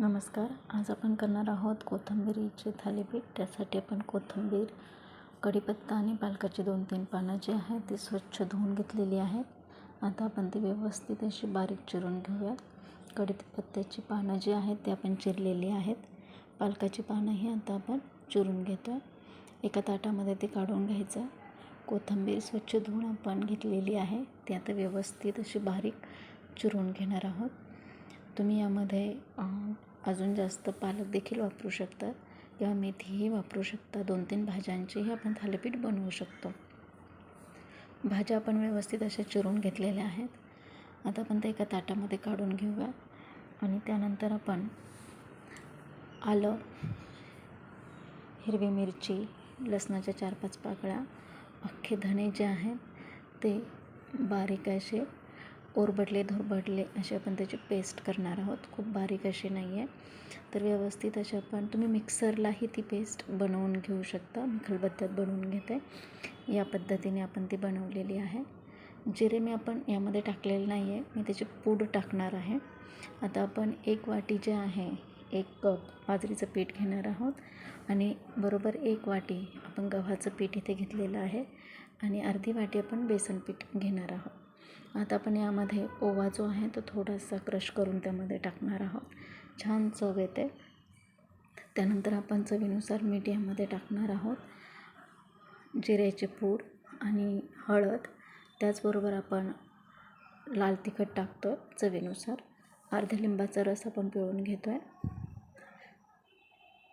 नमस्कार. आज आपण करणार आहोत कोथिंबिरीचे थालीपीठ. त्यासाठी आपण कोथिंबीर कढीपत्ता आणि पालकाची दोन तीन पानं जी आहेत ती स्वच्छ धुवून घेतलेली आहेत. आता आपण ती व्यवस्थित अशी बारीक चिरून घेऊयात कढीपत्त्याची पानं जी आहेत ती आपण चिरलेली आहेत. पालकाची पानंही आता आपण चिरून घेतो आहे एका ताटामध्ये ते काढून घ्यायचं. कोथिंबीर स्वच्छ धुवून आपण घेतलेली आहे. ती आता व्यवस्थित अशी बारीक चिरून घेणार आहोत. तुम्ही यामध्ये अजून जास्त पालक देखील वापरू शकता किंवा मेथीही वापरू शकता दोन तीन भाज्यांचीही आपण थालीपीठ बनवू शकतो. भाज्या आपण व्यवस्थित अशा चिरून घेतलेल्या आहेत. आता आपण ते एका ताटामध्ये काढून घेऊया. आणि त्यानंतर आपण आलं हिरवी मिरची लसणाच्या चार पाच पाकळ्या अख्खे धणे जे आहेत ते बारीक असे ओरबडले धोरबडले असे आपण त्याची पेस्ट करणार आहोत. खूप बारीक अशी नाही आहे तर व्यवस्थित असे आपण तुम्ही मिक्सरलाही ती पेस्ट बनवून घेऊ शकता. मी खलबत्त्यात बनवून घेते. या पद्धतीने आपण ती बनवलेली आहे. जिरे मी आपण यामध्ये टाकलेले नाही आहे मी त्याची पूड टाकणार आहे. आता आपण एक वाटी जे आहे एक कप बाजरीचं पीठ घेणार आहोत. आणि बरोबर एक वाटी आपण गव्हाचं पीठ इथे घेतलेलं आहे. आणि अर्धी वाटी आपण बेसन पीठ घेणार आहोत. आता आपण यामध्ये ओवा जो आहे तो थोडासा क्रश करून त्यामध्ये टाकणार आहोत. छान चव येते. त्यानंतर आपण चवीनुसार मीठ यामध्ये टाकणार आहोत. जिऱ्याची पूड आणि हळद. त्याचबरोबर आपण लाल तिखट टाकतो चवीनुसार. अर्ध्या लिंबाचा रस आपण पिळून घेतो आहे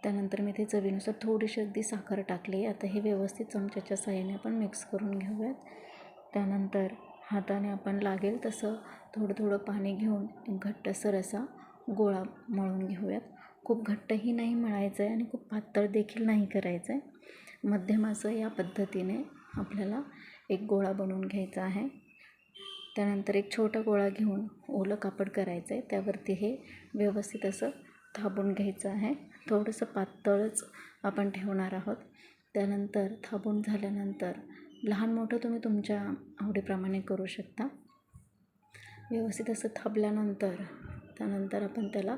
त्यानंतर मी ते चवीनुसार थोडीशी अगदी साखर टाकली. आता हे व्यवस्थित चमच्याच्या साह्याने आपण मिक्स करून घेऊयात. त्यानंतर हाताने आपण लागेल तसं थोडं थोडं पाणी घेऊन घट्टसर असा गोळा मळून घेऊयात. खूप घट्टही नाही मळायचं आहे आणि खूप पातळ देखील नाही करायचं आहे मध्यम असं या पद्धतीने आपल्याला एक गोळा बनवून घ्यायचा आहे. त्यानंतर एक छोटा गोळा घेऊन ओलं कापड करायचं आहे त्यावरती हे व्यवस्थित असं थापून घ्यायचं आहे. थोडंसं पातळच आपण ठेवणार आहोत. त्यानंतर थापून झाल्यानंतर लहान मोठं तुम्ही तुमच्या आवडीप्रमाणे करू शकता. व्यवस्थित असं थापल्यानंतर त्यानंतर आपण त्याला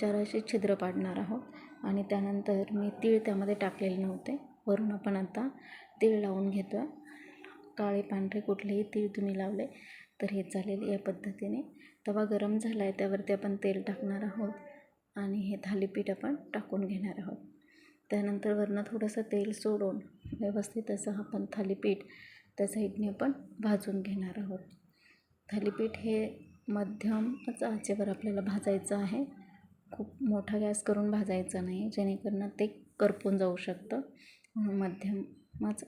चार असे छिद्र पाडणार आहोत. आणि त्यानंतर मी तीळ त्यामध्ये टाकलेले नव्हते. वरून आपण आता तीळ लावून घेतो आहे काळे पांढरे कुठलेही तीळ तुम्ही लावले तर हे चालेल या पद्धतीने. तवा गरम झाला आहे त्यावरती आपण तेल टाकणार आहोत. आणि हे थालीपीठ आपण टाकून घेणार आहोत. त्यानंतर वरनं थोडंसं तेल सोडून व्यवस्थित असं आपण थालीपीठ त्या साईडने आपण भाजून घेणार आहोत. थालीपीठ हे मध्यमच आचेवर आपल्याला भाजायचं आहे. खूप मोठा गॅस करून भाजायचं नाही जेणेकरून ते करपून जाऊ शकतं. म्हणून मध्यमच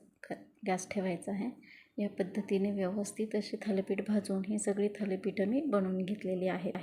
गॅस ठेवायचा आहे. या पद्धतीने व्यवस्थित अशी थालीपीठ भाजून ही सगळी थालीपीठं मी बनवून घेतलेली आहेत.